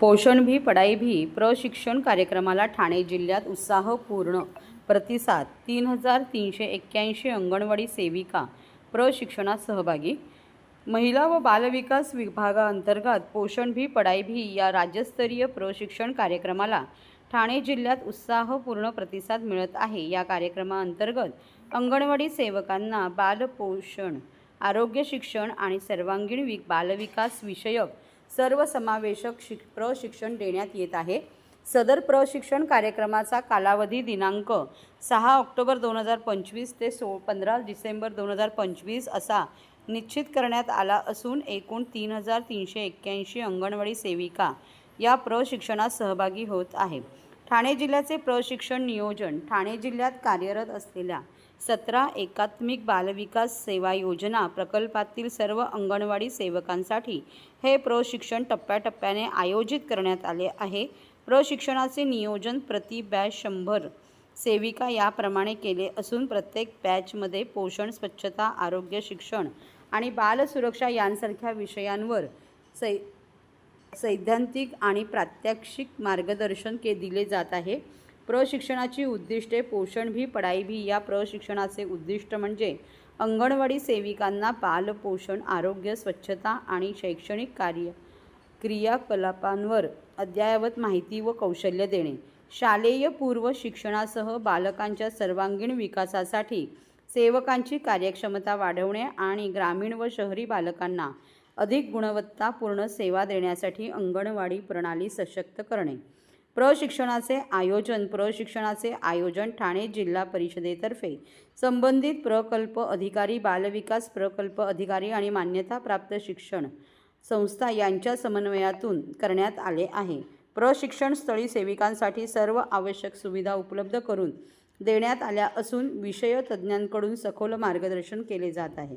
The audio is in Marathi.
पोषण भी पढाई भी प्रशिक्षण कार्यक्रमाला ठाणे जिल्ह्यात उत्साहपूर्ण प्रतिसाद. तीन हजार तीनशे एक्क्याऐंशी अंगणवाडी सेविका प्रशिक्षणात सहभागी. महिला व बालविकास विभागाअंतर्गत पोषण भी पढाई भी या राज्यस्तरीय प्रशिक्षण कार्यक्रमाला ठाणे जिल्ह्यात उत्साहपूर्ण प्रतिसाद मिळत आहे. या कार्यक्रमाअंतर्गत अंगणवाडी सेवकांना बालपोषण आरोग्य शिक्षण आणि सर्वांगीण वि बालविकास विषयक सर्वसमावेशक शिक प्रशिक्षण देण्यात येत आहे. सदर प्रशिक्षण कार्यक्रमाचा कालावधी दिनांक सहा ऑक्टोबर दोन हजार पंचवीस ते सो पंधरा डिसेंबर दोन हजार पंचवीस असा निश्चित करण्यात आला असून एकूण तीन हजार तीनशे एक्क्याऐंशी अंगणवाडी सेविका या प्रशिक्षणात सहभागी होत आहे. ठाणे जिल्ह्याचे प्रशिक्षण नियोजन ठाणे जिल्ह्यात कार्यरत असलेल्या सतरा एकात्मिक बालविकास सेवा योजना प्रकल्पातील सर्व अंगणवाडी सेवकांसाठी हे प्रशिक्षण टप्प्याटप्प्याने आयोजित करण्यात आले आहे. प्रशिक्षणाचे नियोजन प्रति बॅच शंभर सेविका याप्रमाणे केले असून प्रत्येक बॅचमध्ये पोषण स्वच्छता आरोग्य शिक्षण आणि बालसुरक्षा यांसारख्या विषयांवर सै सैद्धांतिक आणि प्रात्यक्षिक मार्गदर्शन के दिले जात आहे. प्रशिक्षणाची उद्दिष्टे पोषण भी पढाई भी या प्रशिक्षणाचे उद्दिष्ट म्हणजे अंगणवाडी सेविकांना बालपोषण आरोग्य स्वच्छता आणि शैक्षणिक कार्य क्रियाकलापांवर अद्ययावत माहिती व कौशल्य देणे. शालेय पूर्व शिक्षणासह बालकांच्या सर्वांगीण विकासासाठी सेवकांची कार्यक्षमता वाढवणे आणि ग्रामीण व शहरी बालकांना अधिक गुणवत्तापूर्ण सेवा देण्यासाठी अंगणवाडी प्रणाली सशक्त करणे. प्रशिक्षणाचे आयोजन प्रशिक्षणाचे आयोजन ठाणे जिल्हा परिषदेतर्फे. संबंधित प्रकल्प अधिकारी बालविकास प्रकल्प अधिकारी आणि मान्यताप्राप्त शिक्षण संस्था यांच्या समन्वयातून करण्यात आले आहे. प्रशिक्षण स्थळी सेविकांसाठी सर्व आवश्यक सुविधा उपलब्ध करून देण्यात आल्या असून विषय तज्ज्ञांकडून सखोल मार्गदर्शन केले जात आहे.